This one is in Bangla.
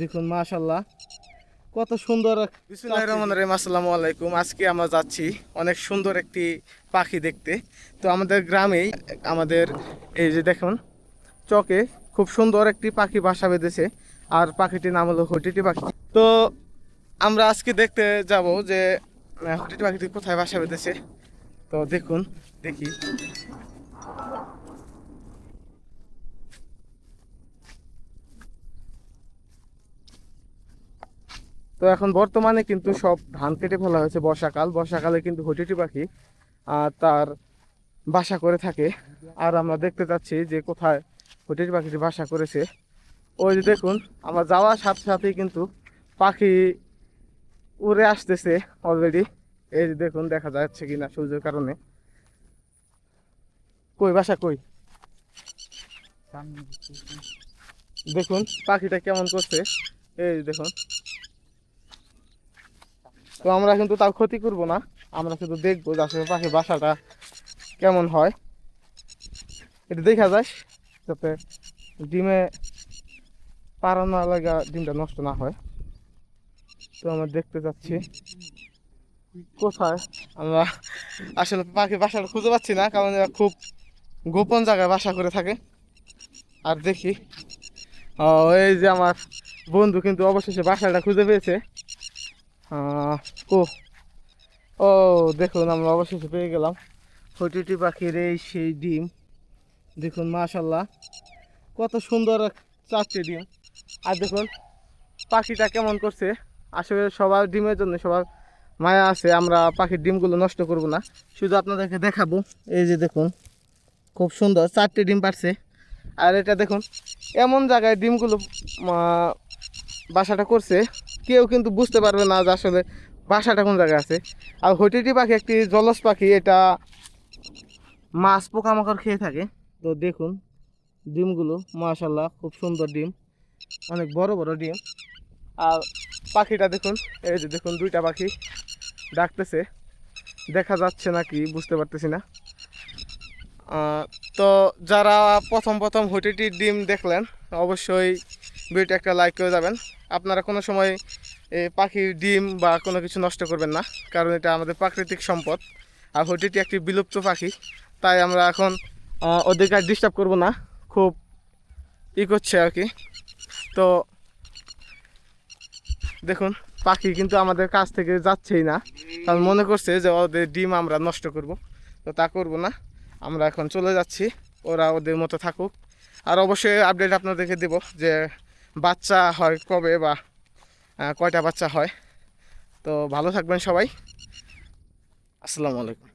দেখুন মাশাল্লাহ কত সুন্দর বিসমুল্লাহির রহমানির রহিম আসসালামু আলাইকুম। আজকে আমরা যাচ্ছি অনেক সুন্দর একটি পাখি দেখতে। তো আমাদের গ্রামেই আমাদের এই যে দেখুন চকে খুব সুন্দর একটি পাখি বাসা বেঁধেছে। আর পাখিটির নাম হলো হটিটি পাখি। তো আমরা আজকে দেখতে যাব যে হটিটি পাখিটি কোথায় বাসা বেঁধেছে। তো দেখুন দেখি। তো এখন বর্তমানে কিন্তু সব ধান কেটে ফেলা হয়েছে বর্ষাকাল। বর্ষাকালে কিন্তু হটিটি পাখি তার বাসা করে থাকে। আর আমরা দেখতে যাচ্ছি যে কোথায় হটিটি পাখিটি বাসা করেছে। ওই যে দেখুন, আমরা যাওয়ার সাথে সাথেই কিন্তু পাখি উড়ে আসতেছে অলরেডি এই যে দেখুন, দেখা যাচ্ছে কিনা সূর্যের কারণে। কই, বাসা কই? দেখুন, পাখিটা কেমন করছে। এই দেখুন তো আমরা কিন্তু তার ক্ষতি করব না। আমরা শুধু দেখব যে আসলে পাখির বাসাটা কেমন হয়। এটা দেখা যায় যাতে ডিমে পারা না লাগা ডিমটা নষ্ট না হয়। তো আমরা দেখতে যাচ্ছি কোথায়। আমরা আসলে পাখির বাসাটা খুঁজে পাচ্ছি না, কারণ এরা খুব গোপন জায়গায় বাসা করে থাকে। আর দেখি। এই যে আমার বন্ধু কিন্তু অবশেষে বাসাটা খুঁজে পেয়েছে। ও ও, দেখুন, আমরা অবশেষে পেয়ে গেলাম। হটিটি পাখির এই সেই ডিম। দেখুন মাশাল্লাহ কত সুন্দর চারটে ডিম। আর দেখুন, পাখিটা কেমন করছে। আসলে সবার ডিমের জন্য সবার মায়া আছে, আমরা পাখির ডিমগুলো নষ্ট করব না। শুধু আপনাদেরকে দেখাবো। এই যে দেখুন, খুব সুন্দর চারটে ডিম পারছে। আর এটা দেখুন, এমন জায়গায় ডিমগুলো বাসাটা করছে, কেউ কিন্তু বুঝতে পারবে না যে আসলে বাসাটা কোন জায়গায় আছে। আর হটিটি পাখি একটি জলজ পাখি, এটা মাছ পোকামাকড় খেয়ে থাকে। তো দেখুন, ডিমগুলো মাশাল্লাহ খুব সুন্দর ডিম। অনেক বড় বড় ডিম। আর পাখিটা দেখুন, এই যে দেখুন দুইটা পাখি ডাকতেছে। দেখা যাচ্ছে না কি, বুঝতে পারতেছি না। তো যারা প্রথম প্রথম হটিটির ডিম দেখলেন, অবশ্যই ভিডিওটা একটা লাইক করে যাবেন। আপনারা কোনো সময় পাখির ডিম বা কোনো কিছু নষ্ট করবেন না, কারণ এটা আমাদের প্রাকৃতিক সম্পদ। আর হটিটি একটি বিলুপ্ত পাখি, তাই আমরা এখন ওদেরকে আর ডিস্টার্ব করব না, খুব ই করছে আর কি। তো দেখুন, পাখি কিন্তু আমাদের কাছ থেকে যাচ্ছেই না, কারণ মনে করছে যে ওদের ডিম আমরা নষ্ট করব, তো তা করব না। আমরা এখন চলে যাচ্ছি, ওরা ওদের মতো থাকুক। আর অবশ্যই আপডেট আপনাদেরকে দেব যে বাচ্চা হয় কবে বা কয়টা বাচ্চা হয়। তো ভালো থাকবেন সবাই। আসসালামু আলাইকুম।